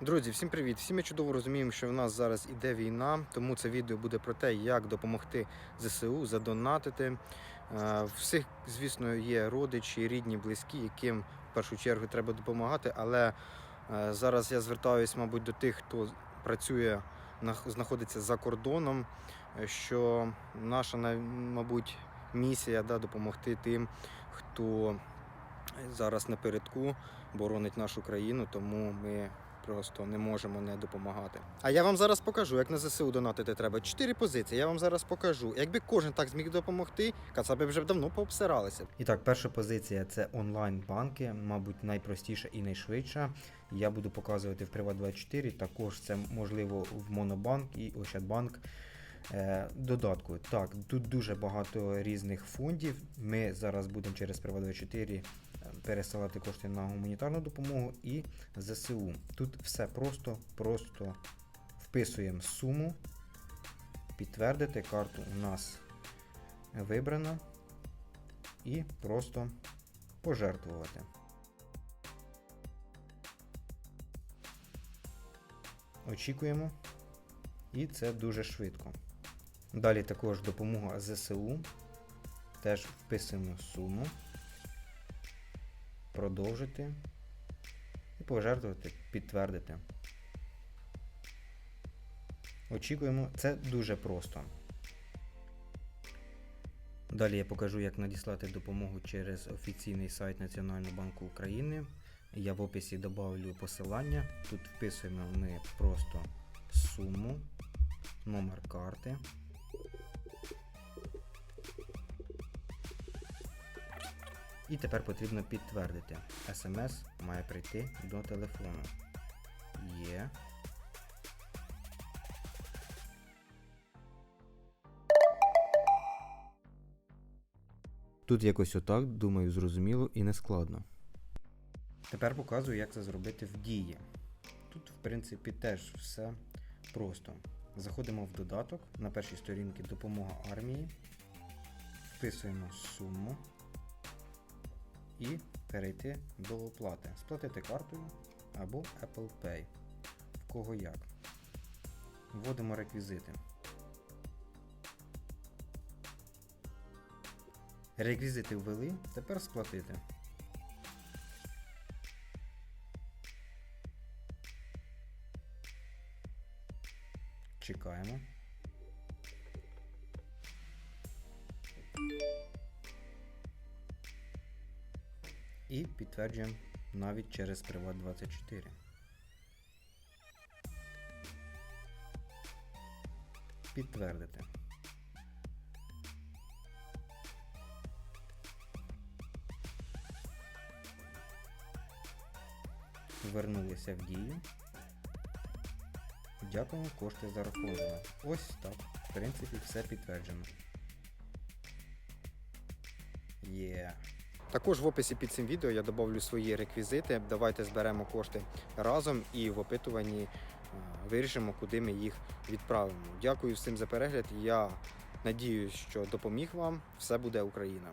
Друзі, всім привіт! Всі ми чудово розуміємо, що в нас зараз іде війна, тому це відео буде про те, як допомогти ЗСУ, задонатити. Е, Всіх, звісно, є родичі, рідні, близькі, яким в першу чергу треба допомагати. Але е, зараз я звертаюсь, мабуть, до тих, хто працює, знаходиться за кордоном, що наша, мабуть, місія да, допомогти тим, хто зараз напередку боронить нашу країну, тому ми просто не можемо не допомагати. А я вам зараз покажу, як на ЗСУ донатити треба. Чотири позиції. Я вам зараз покажу. Якби кожен так зміг допомогти, кацапи вже давно пообсиралися. І так, перша позиція це онлайн-банки, мабуть, найпростіша і найшвидша. Я буду показувати в Приват24. Також це можливо в Монобанк і Ощадбанк. Е, Додатку, так, тут дуже багато різних фондів. Ми зараз будемо через Приват24 пересилати кошти на гуманітарну допомогу і ЗСУ. Тут все просто, просто вписуємо суму, підтвердити карту у нас вибрано і просто пожертвувати. Очікуємо. І це дуже швидко. Далі також допомога ЗСУ. Теж вписуємо суму продовжити і пожертвувати, підтвердити. Очікуємо, це дуже просто. Далі я покажу, як надіслати допомогу через офіційний сайт Національного банку України. Я в описі додавлю посилання. Тут вписуємо ми просто суму, номер карти. І тепер потрібно підтвердити. SMS має прийти до телефону. Є. Тут якось отак, думаю, зрозуміло і не складно. Тепер показую, як це зробити в дії. Тут, в принципі, теж все просто. Заходимо в додаток на першій сторінці допомога армії, вписуємо суму і перейти до оплати. Сплатити картою або Apple Pay. В кого як. Вводимо реквізити. Реквізити ввели, тепер сплатити. Чекаємо. І підтверджуємо навіть через Privat24. Підтвердити. Вернулися в дію. Дякуємо, кошти зараховано. Ось так. В принципі, все підтверджено. Є. Також в описі під цим відео я додавлю свої реквізити. Давайте зберемо кошти разом і в опитуванні е, вирішимо, куди ми їх відправимо. Дякую всім за перегляд. Я надіюсь, що допоміг вам. Все буде Україна.